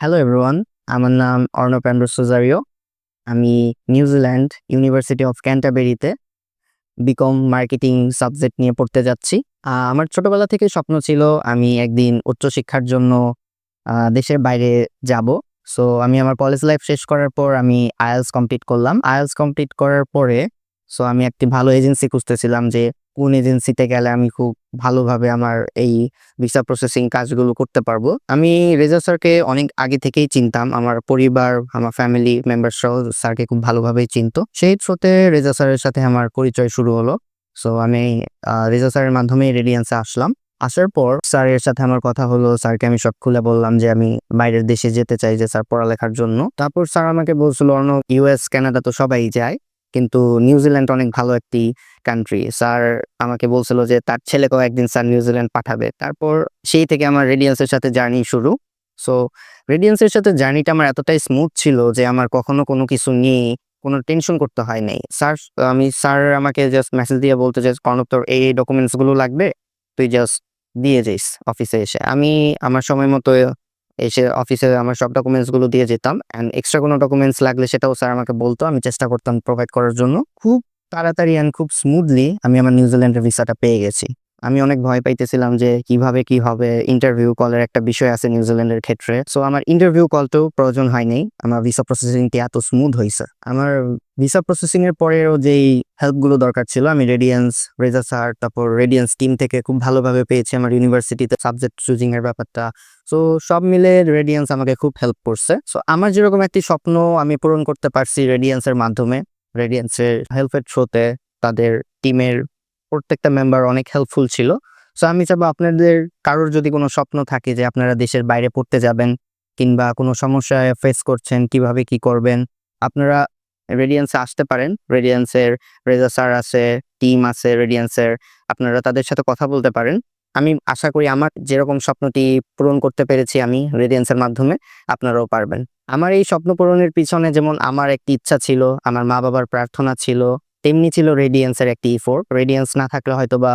Hello everyone আমার নাম অর্ণব অ্যান্ড্রো সোজারিও। আমি নিউজিল্যান্ড ইউনিভার্সিটি অফ ক্যান্টাবেরিতে বিকম মার্কেটিং সাবজেক্ট নিয়ে পড়তে যাচ্ছি। আমার ছোটবেলা থেকে স্বপ্ন ছিল আমি একদিন উচ্চশিক্ষার জন্য দেশের বাইরে যাব। সো আমি আমার কলেজ লাইফ শেষ করার পর আমি আইএলস কমপ্লিট করলাম। আইএলস কমপ্লিট করার পরে সো আমি একটি ভালো এজেন্সি খুঁজতেছিলাম যে কোন এজেন্সিতে গেলে আমি খুব ভালোভাবে আমার এই ভিসা প্রসেসিং কাজগুলো করতে পারব। আমি রেজা স্যারকে অনেক আগে থেকেই চিনতাম। আমার পরিবার, আমার ফ্যামিলি মেম্বার সহ স্যারকে খুব ভালোভাবেই চিনতো। সেই থ্রোতে রেজা স্যারের সাথে আমার পরিচয় শুরু হলো। সো আমি রেজা স্যারের মাধ্যমেই রেডিয়েন্সে আসলাম। আসার পর স্যারের সাথে আমার কথা হলো। স্যারকে আমি সব খুলে বললাম যে, আমি বাইরের দেশে যেতে চাই যে, স্যার পড়ালেখার জন্য। তারপর স্যার আমাকে বলছিল অন্য ইউএস কানাডা তো সবাই যায়। কিন্তু নিউজিল্যান্ড অনেক ভালো একটি কান্ট্রি স্যার আমাকে বলছিল যে, তার ছেলেকেও একদিন স্যার নিউজিল্যান্ড পাঠাবে। তারপর সেই থেকে আমার রেডিয়েন্সের সাথে জার্নি শুরু। সো রেডিয়েন্সের সাথে জার্নিটা আমার এতটাই স্মুথ ছিল যে, আমার কখনো কোনো কিছু নিয়ে কোনো টেনশন করতে হয় নাই। স্যার আমি স্যার আমাকে জাস্ট মেসেজ দিয়ে বলতে যে কর্ণব তোর এই ডকুমেন্টসগুলো লাগবে, তুই জাস্ট দিয়ে যাইস অফিসে এসে। আমি, আমার সময় মতো এসে অফিসে আমার সব ডকুমেন্টসগুলো দিয়ে যেতাম অ্যান্ড এক্সট্রা কোনো ডকুমেন্টস লাগলে সেটাও স্যার আমাকে বলতো, আমি চেষ্টা করতাম প্রোভাইড করার জন্য। খুব তাড়াতাড়ি অ্যান্ড খুব স্মুথলি আমি আমার নিউজিল্যান্ডের ভিসাটা পেয়ে গেছি। আমি অনেক ভয় পাইতেছিলাম যে কীভাবে কি হবে ইন্টারভিউ কলের একটা বিষয় আছে নিউজিল্যান্ডের ক্ষেত্রে। সো আমার ইন্টারভিউ কলতেও প্রয়োজন হয়নি আমার ভিসা প্রসেসিংটি এত স্মুথ হয়েছে আমার ভিসা প্রসেসিং এর পরেও যেই হেল্পগুলো দরকার ছিল। আমি রেডিয়েন্স রেজা স্যার তারপর রেডিয়েন্স টিম থেকে খুব ভালোভাবে পেয়েছি আমার ইউনিভার্সিটিতে সাবজেক্ট চুজিং এর ব্যাপারটা। সো সব মিলে রেডিয়েন্স আমাকে খুব হেল্প করছে। সো আমার যেরকম একটি স্বপ্ন আমি পূরণ করতে পারছি রেডিয়েন্সের মাধ্যমে। রেডিয়েন্সের হেল্পের থ্রোতে তাদের টিমের প্রত্যেকটা মেম্বার অনেক হেল্পফুল ছিল। সো আমি চাবো আপনাদের কারোর যদি কোনো স্বপ্ন থাকে যে আপনারা দেশের বাইরে পড়তে যাবেন কিংবা কোনো সমস্যায় ফেস করছেন কীভাবে কি করবেন, আপনারা রেডিয়েন্সে আসতে পারেন। রেডিয়েন্সের রেজা স্যার আছে টিম আছে রেডিয়েন্সের আপনারা তাদের সাথে কথা বলতে পারেন। আমি আশা করি আমার যেরকম স্বপ্নটি পূরণ করতে পেরেছি আমি রেডিয়েন্সের মাধ্যমে, আপনারাও পারবেন। আমার এই স্বপ্ন পূরণের পিছনে যেমন আমার একটি ইচ্ছা ছিল, আমার মা বাবার প্রার্থনা ছিল, তেমনি ছিল রেডিয়েন্সের একটি ইফোর্ট রেডিয়েন্স না থাকলে হয়তো বা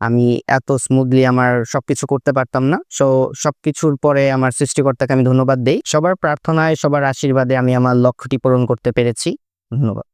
আমি এত স্মুথলি আমার সবকিছু করতে পারতাম না। সো সবকিছুর পরে আমার সৃষ্টিকর্তাকে আমি ধন্যবাদ দেই। সবার প্রার্থনায়, সবার আশীর্বাদে আমি আমার লক্ষ্যটি পূরণ করতে পেরেছি। ধন্যবাদ